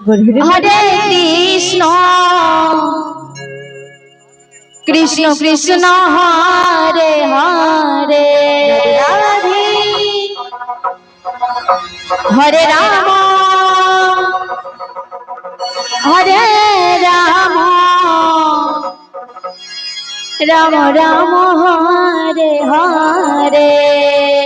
Hare Krishna. Krishna Krishna Hare Hare Radhe. Hare Ram. Hare Ram. Ram Ram Hare Hare.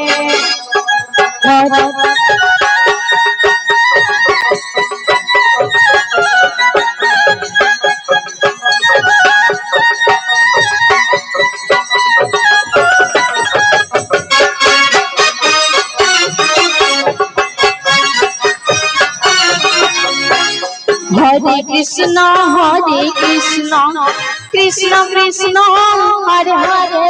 Hare Hare Krishna Hare Krishna Krishna Krishna Hare Hare.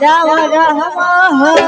Ram Ram Hare